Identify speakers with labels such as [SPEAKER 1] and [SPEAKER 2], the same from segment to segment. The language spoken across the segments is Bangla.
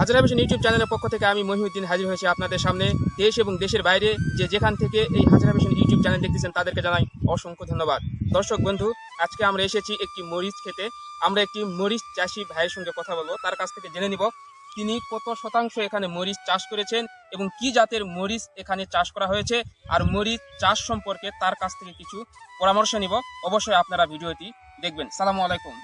[SPEAKER 1] হাজারা ভিশন ইউটিউব চ্যানেলের পক্ষ থেকে আমি মহিউদ্দিন হাজির হয়েছি আপনাদের সামনে। দেশ এবং দেশের বাইরে যে যেখান থেকে এই হাজারা ভিশন ইউটিউব চ্যানেল দেখতেছেন তাদেরকে জানাই অসংখ্য ধন্যবাদ। দর্শক বন্ধু আজকে আমরা এসেছি একটি মরিচ খেতে। আমরা একটি মরিচ চাষি ভাইয়ের সঙ্গে কথা বলব। তার কাছ থেকে জেনে নিব তিনি কত শতাংশ এখানে মরিচ চাষ করেছেন এবং কি জাতের মরিচ এখানে চাষ করা হয়েছে আর মরিচ চাষ সম্পর্কে তার কাছ থেকে কিছু পরামর্শ নিব। অবশ্যই আপনারা ভিডিওটি দেখবেন। সালামু আলাইকুম।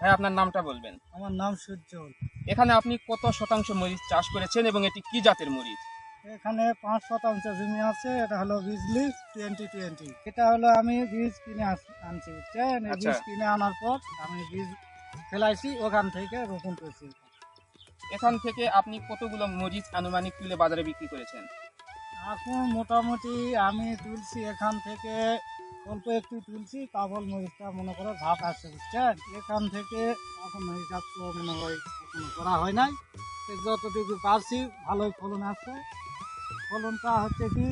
[SPEAKER 1] ভাই আপনার নামটা বলবেন।
[SPEAKER 2] আমার নাম সূর্যল
[SPEAKER 1] এখানে আপনি কত শতাংশ মরিচ চাষ করেছেন এবং এটি কি জাতের মরিচ?
[SPEAKER 2] এখানে পাঁচ শতাংশ জমি আছে এটা হলো বিজলি টোয়েন্টি টোয়েন্টি এটা হলো আমি বীজ কিনে আনছি বুঝছেন? এই
[SPEAKER 1] আচ্ছা।
[SPEAKER 2] বীজ কিনে আনার পর আমি বীজ ফেলাইছি ওখান থেকে রোপণ করেছি।
[SPEAKER 1] এখান থেকে আপনি কতগুলো মরিচ আনুমানিক তুলে বাজারে বিক্রি করেছেন?
[SPEAKER 2] এখন মোটামুটি আমি তুলছি এখান থেকে অল্প একটু তুলছি কাবল মরিচটা মনে করো ঝাঁক আসছে বুঝছেন? এখান থেকে এখন হিসাব তো মনে হয় করা হয় নাই। যতটুকু পারছি, ভালোই ফলন আসছে ফলনটা হচ্ছে কি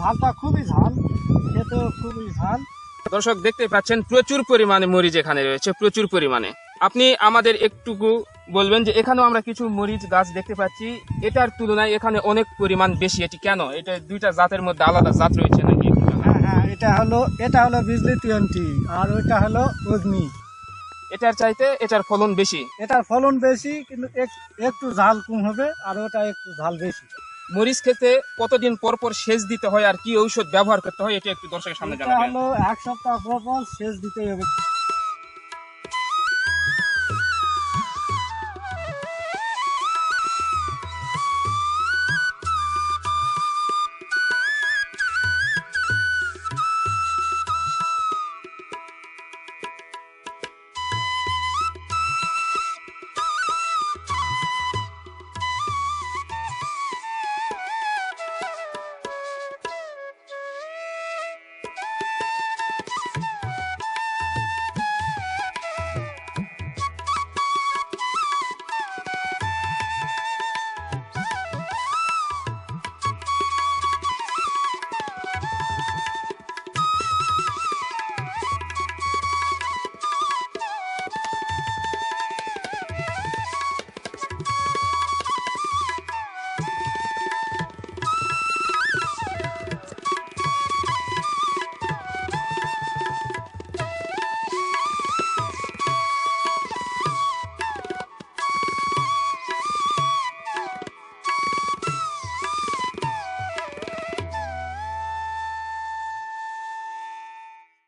[SPEAKER 2] ঝালটা খুবই ঝাল, খেতেও খুবই ঝাল।
[SPEAKER 1] দর্শক দেখতে পাচ্ছেন, প্রচুর পরিমাণে মরিচ এখানে রয়েছে, প্রচুর পরিমাণে। আপনি আমাদের একটুকু বলবেন যে, এখানেও আমরা কিছু মরিচ গাছ দেখতে পাচ্ছি। এটার তুলনায় এখানে অনেক পরিমাণ বেশি। এটি কেন? এটা দুইটা জাতের মধ্যে আলাদা জাত রয়েছে নাকি?
[SPEAKER 2] এটা হলো এটা হলো বিজলি তিয়ন্তি আর ওইটা হলো অগ্নি।
[SPEAKER 1] এটার চাইতে এটার ফলন বেশি।
[SPEAKER 2] এটার ফলন বেশি কিন্তু একটু ঝাল কম হবে আর ওটা একটু ঝাল বেশি।
[SPEAKER 1] মরিচ খেতে কতদিন পর পর সেচ দিতে হয় আর কি ঔষধ ব্যবহার করতে হয় এটা একটু দর্শকের সামনে জানাবেন।
[SPEAKER 2] হলো এক সপ্তাহ পর পর সেচ দিতে হবে।